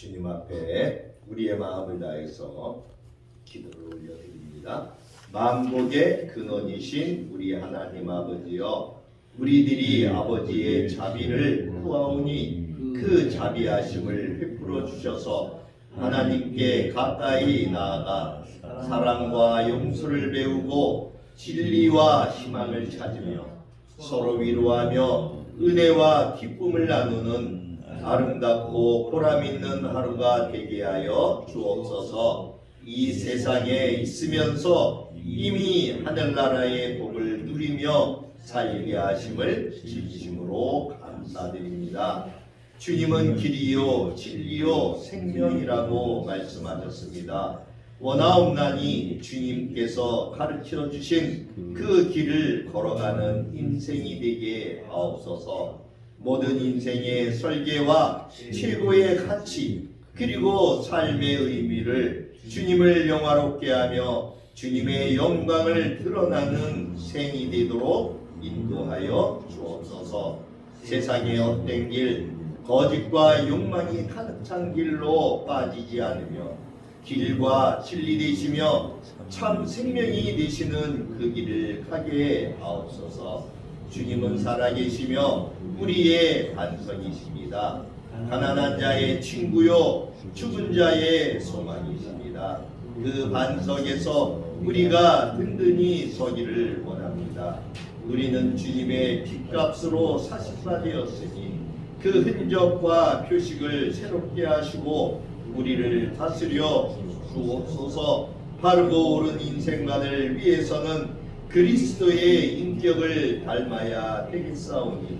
주님 앞에 우리의 마음을 다해서 기도를 올려드립니다. 만복의 근원이신 우리 하나님 아버지여 우리들이 아버지의 자비를 구하오니 그 자비하심을 베풀어 주셔서 하나님께 가까이 나아가 사랑과 용서를 배우고 진리와 희망을 찾으며 서로 위로하며 은혜와 기쁨을 나누는 아름답고 보람 있는 하루가 되게 하여 주옵소서. 이 세상에 있으면서 이미 하늘나라의 복을 누리며 살게 하심을 진심으로 감사드립니다. 주님은 길이요 진리요 생명이라고 말씀하셨습니다. 원하옵나니 주님께서 가르쳐 주신 그 길을 걸어가는 인생이 되게 하옵소서. 모든 인생의 설계와 최고의 가치 그리고 삶의 의미를 주님을 영화롭게 하며 주님의 영광을 드러나는 생이 되도록 인도하여 주옵소서. 세상의 헛된 길, 거짓과 욕망이 가득 찬 길로 빠지지 않으며 길과 진리 되시며 참 생명이 되시는 그 길을 가게 하옵소서. 주님은 살아계시며 우리의 반석이십니다. 가난한 자의 친구요 죽은 자의 소망이십니다. 그 반석에서 우리가 든든히 서기를 원합니다. 우리는 주님의 핏값으로 사십사 되었으니 그 흔적과 표식을 새롭게 하시고 우리를 다스려 주옵소서. 바르고 옳은 인생만을 위해서는 그리스도의 인격을 닮아야 되겠사오니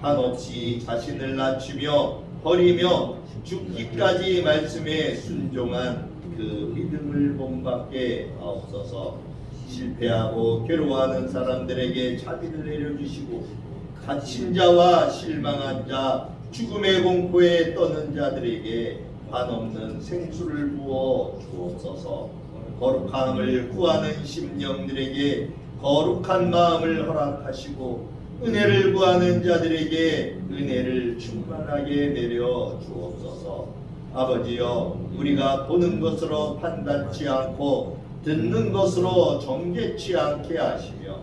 한없이 자신을 낮추며 버리며 죽기까지 말씀에 순종한 그 믿음을 본받게 하옵소서. 실패하고 괴로워하는 사람들에게 자비를 내려주시고 갇힌 자와 실망한 자 죽음의 공포에 떠는 자들에게 한없는 생수를 부어 주옵소서. 거룩함을 구하는 심령들에게 거룩한 마음을 허락하시고 은혜를 구하는 자들에게 은혜를 충만하게 내려 주옵소서. 아버지여 우리가 보는 것으로 판단치 않고 듣는 것으로 정죄치 않게 하시며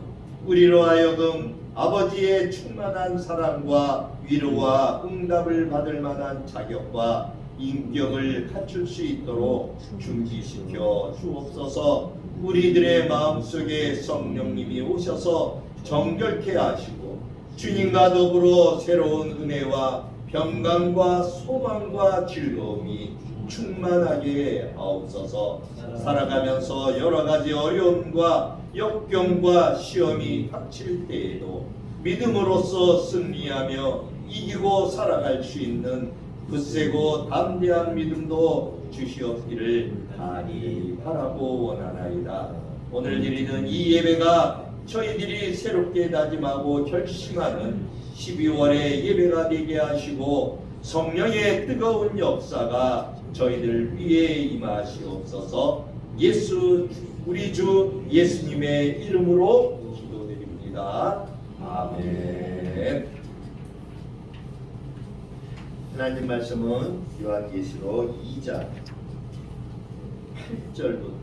우리로 하여금 아버지의 충만한 사랑과 위로와 응답을 받을 만한 자격과 인격을 갖출 수 있도록 준비시켜 주옵소서. 우리들의 마음속에 성령님이 오셔서 정결케 하시고 주님과 더불어 새로운 은혜와 평강과 소망과 즐거움이 충만하게 하옵소서. 살아가면서 여러 가지 어려움과 역경과 시험이 닥칠 때에도 믿음으로써 승리하며 이기고 살아갈 수 있는 굳세고 담대한 믿음도 주시옵기를 간이 바라고 원하나이다. 오늘 드리는 이 예배가 저희들이 새롭게 다짐하고 결심하는 12월의 예배가 되게 하시고 성령의 뜨거운 역사가 저희들 위에 임하시옵소서 예수 우리 주 예수님의 이름으로 기도드립니다. 아멘. 하나님 말씀은 요한계시록 2장 8절부터